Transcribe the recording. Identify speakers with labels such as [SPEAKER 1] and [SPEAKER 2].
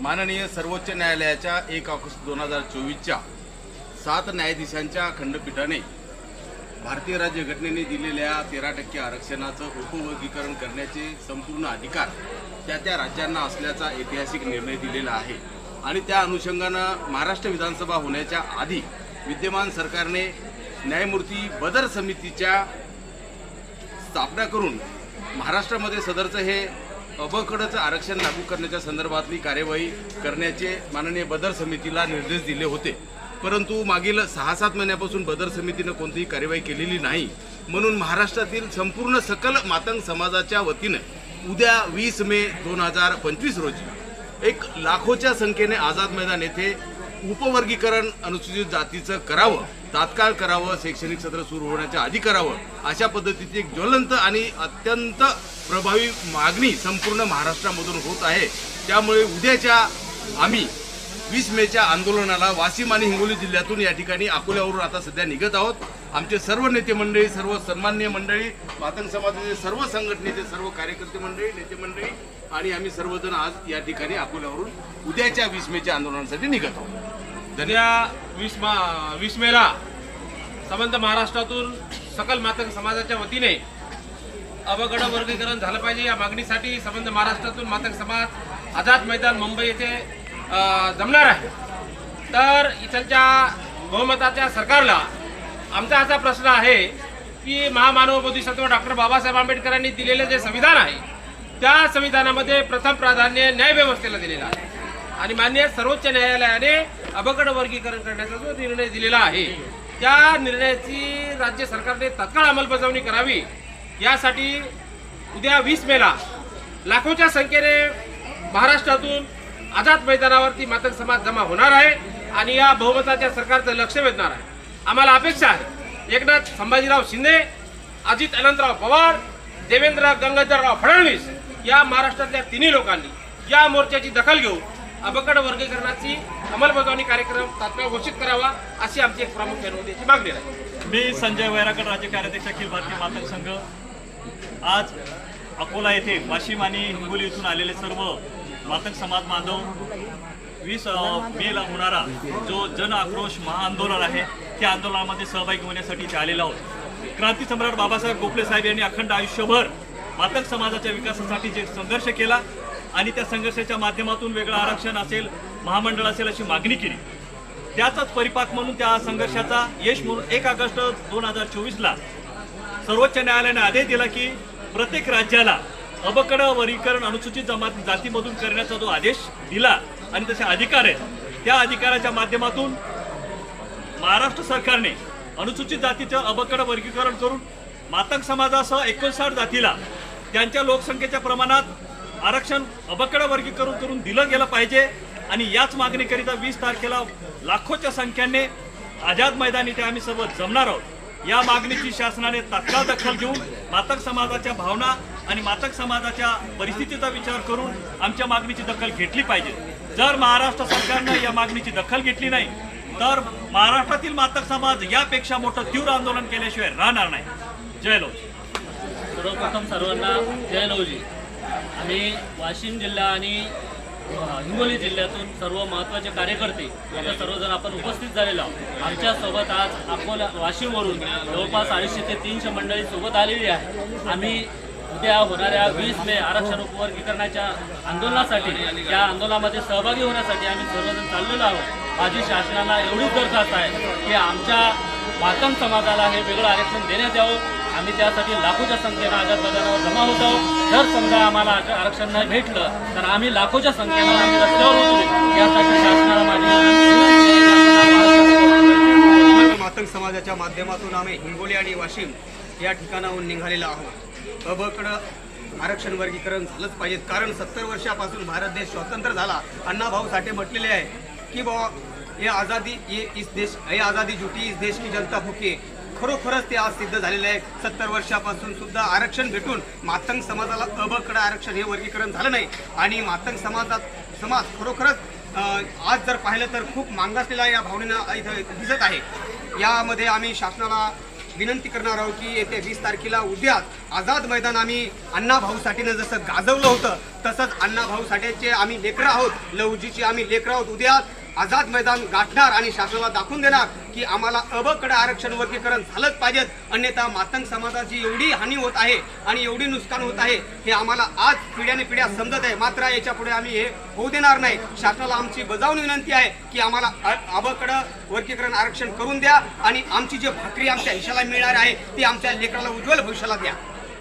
[SPEAKER 1] माननीय सर्वोच्च न्यायालयाच्या एक ऑगस्ट दोन हजार चोवीसच्या सात न्यायाधीशांच्या खंडपीठाने भारतीय राज्यघटनेने दिलेल्या तेरा टक्के आरक्षणाचं उपवर्गीकरण करण्याचे संपूर्ण अधिकार त्या त्या राज्यांना असल्याचा ऐतिहासिक निर्णय दिलेला आहे. आणि त्या अनुषंगानं महाराष्ट्र विधानसभा होण्याच्या आधी विद्यमान सरकारने न्यायमूर्ती बदर समितीच्या स्थापना करून महाराष्ट्रामध्ये सदरचं हे अबकडचं आरक्षण लागू करण्याच्या संदर्भातली कार्यवाही करण्याचे माननीय बदर समितीला निर्देश दिले होते. परंतु मागील सहा सात महिन्यापासून बदर समितीनं कोणतीही कार्यवाही केलेली नाही. म्हणून महाराष्ट्रातील संपूर्ण सकल मातंग समाजाच्या वतीनं उद्या वीस मे दोन हजार पंचवीस रोजी एक लाखोच्या संख्येने आझाद मैदान येथे उपवर्गीकरण अनुसूचित जातीचं करावं. तात्काळ करावं शैक्षणिक सत्र सुरू होण्याच्या आधी करावं अशा पद्धतीची एक ज्वलंत आणि अत्यंत प्रभावी मागणी संपूर्ण महाराष्ट्रामधून होत आहे. त्यामुळे उद्याच्या आम्ही वीस मेच्या आंदोलनाला वाशिम आणि हिंगोली जिल्ह्यातून या ठिकाणी अकोल्यावरून आता सध्या निघत आहोत. आमचे सर्व नेते मंडळी सर्व सन्मान्य मंडळी मातंग समाजाचे सर्व संघटनेचे सर्व कार्यकर्ते मंडळी नेते मंडळी आणि आम्ही सर्वजण आज या ठिकाणी अकोल्यावरून उद्याच्या वीस मेच्या आंदोलनासाठी निघत आहोत. धन्यवाद
[SPEAKER 2] वीस मा वीस मेला संबंध महाराष्ट्रातून सकल मातक समाजाच्या वतीने अवघड वर्गीकरण झालं पाहिजे. या मागणीसाठी संबंध महाराष्ट्रातून मातक समाज आझाद मैदान मुंबई येथे जमणार आहे. तर इथलच्या बहुमताच्या सरकारला आमचा असा प्रश्न आहे की महामानव बोधिसत्व डॉक्टर बाबासाहेब आंबेडकरांनी दिलेले जे संविधान आहे त्या संविधानामध्ये प्रथम प्राधान्य न्यायव्यवस्थेला दिलेलं आहे. आणि मान्य सर्वोच्च न्यायालयाने अबकड वर्गीकरण करण्याचा जो निर्णय दिलेला आहे त्या निर्णयाची राज्य सरकारने तत्काळ अंमलबजावणी करावी. यासाठी उद्या वीस मेला लाखोच्या संख्येने महाराष्ट्रातून आझाद मैदानावरती मातक समाज जमा होणार आहे आणि या बहुमताच्या सरकारचं लक्ष वेधणार आहे. आम्हाला अपेक्षा आहे एकनाथ संभाजीराव शिंदे अजित अनंतराव पवार देवेंद्र गंगाधरराव फडणवीस या महाराष्ट्रातल्या तिन्ही लोकांनी या मोर्चाची दखल घेऊन अबकड वर्गीकरणाची अंमलबजावणी कार्यक्रम तात्काळ घोषित करावा अशी आमची एक प्रमुख उद्याची मागणी आहे.
[SPEAKER 3] मी संजय वैरागड राज्य कार्याध्यक्ष अखिल भारतीय मातक संघ. आज अकोला येथे वाशिम आणि हिंगोली इथून आलेले सर्व मातक समाज बांधव वीस मेला होणारा जो जन आक्रोश महाआंदोलन आहे त्या आंदोलनामध्ये सहभागी होण्यासाठी इथे आलेलो आहोत. क्रांती सम्राट बाबासाहेब गोखले साहेब यांनी अखंड आयुष्यभर मातक समाजाच्या विकासासाठी जे संघर्ष केला आणि त्या संघर्षाच्या माध्यमातून वेगळं आरक्षण असेल महामंडळ असेल अशी मागणी केली. त्याचाच परिपाक म्हणून त्या संघर्षाचा यश म्हणून एक ऑगस्ट दोन हजार चोवीसला सर्वोच्च न्यायालयाने आदेश दिला की प्रत्येक राज्याला अबकड वर्गीकरण अनुसूचित जमात जातीमधून करण्याचा जो आदेश दिला आणि तसे अधिकार आहेत त्या अधिकाराच्या माध्यमातून महाराष्ट्र सरकारने अनुसूचित जातीचं अबकड वर्गीकरण करून मातंग समाजासह एकोणसाठ जातीला त्यांच्या लोकसंख्येच्या प्रमाणात आरक्षण अबकड वर्गीकरण करून दिलं गेलं पाहिजे आणि याच मागणीकरिता वीस तारखेला लाखोच्या संख्येने आझाद मैदान इथे आम्ही सर्व जमणार आहोत. या मागणीची शासनाने तात्काळ दखल घेऊन मातक समाजाच्या भावना आणि मातक समाजाच्या परिस्थितीचा विचार करून आमच्या मागणीची दखल घेतली पाहिजे. जर महाराष्ट्र सरकारनं या मागणीची दखल घेतली नाही तर महाराष्ट्रातील मातक समाज यापेक्षा मोठं तीव्र आंदोलन केल्याशिवाय राहणार नाही. जय लोक
[SPEAKER 4] सर्वप्रथम सर्वांना जय लवजी आम्ही वाशिम जिल्हा आणि हिंगोली जिल्ह्यातून सर्व महत्त्वाचे कार्यकर्ते आता सर्वजण आपण उपस्थित झालेलो आहोत. आमच्यासोबत आज अकोला वाशिमवरून जवळपास अडीचशे ते तीनशे मंडळी सोबत आलेली आहे. आम्ही उद्या होणाऱ्या वीस मे आरक्षण उपवर्गीकरणाच्या आंदोलनासाठी या आंदोलनामध्ये सहभागी होण्यासाठी आम्ही सर्वजण चाललेलो आहोत. माझी शासनाला एवढीच दरखास्त आहे की आमच्या मातंग समाजाला हे वेगळं आरक्षण देण्यात यावं. आम्ही त्यासाठी लाखोच्या संख्येनं आझाद मैदानावर जमा होत आहोत. जर समजा आम्हाला आरक्षण नाही भेटलं तर आम्ही लाखोच्या संख्येनं आम्ही रस्त्यावर उतरू. यासाठी शासनाला माझी
[SPEAKER 5] मातंग समाजाच्या माध्यमातून आम्ही हिंगोली आणि वाशिम या ठिकाणाहून निघालेलो आहोत. अबकडं आरक्षण वर्गीकरण झालंच पाहिजे कारण सत्तर वर्षापासून भारत देश स्वतंत्र झाला. अण्णाभाऊ साठे म्हटलेले आहे की बाबा ये आझादी ये इस देश ये आजादी झुटी इस देश की जनता भुके खरोखरच ते आज सिद्ध झालेले आहे. सत्तर वर्षापासून सुद्धा आरक्षण भेटून मातंग समाजाला अबकडं आरक्षण हे वर्गीकरण झालं नाही. आणि मातंग समाजात समाज खरोखरच आज जर पाहिलं तर खूप मागासलेला या भावनेनं इथं दिसत आहे. यामध्ये आम्ही शासनाला विनंती करणार आहोत की येत्या वीस तारखेला उद्या आझाद मैदान आम्ही अण्णा भाऊ साठेनं जसं गाजवलं होतं तसंच अण्णा भाऊ साठेचे आम्ही लेकरं आहोत. लवजीचे आम्ही लेकरं आहोत. उद्या आझाद मैदान गाठणार आणि शासनाला दाखवून देणार की आम्हाला अबकडे आरक्षण वर्गीकरण झालंच पाहिजेत. अन्यथा मातंग समाजाची एवढी हानी होत आहे आणि एवढी नुकसान होत आहे हे आम्हाला आज पिढ्याने पिढ्या समजत आहे. मात्र याच्यापुढे आम्ही हे होऊ देणार नाही. शासनाला आमची बजावणी विनंती आहे की आम्हाला अ- अबकडं वर्गीकरण आरक्षण करून द्या आणि आमची जी भाकरी आमच्या हिशाला मिळणार आहे ती आमच्या लेकराला उज्ज्वल भविष्याला द्या.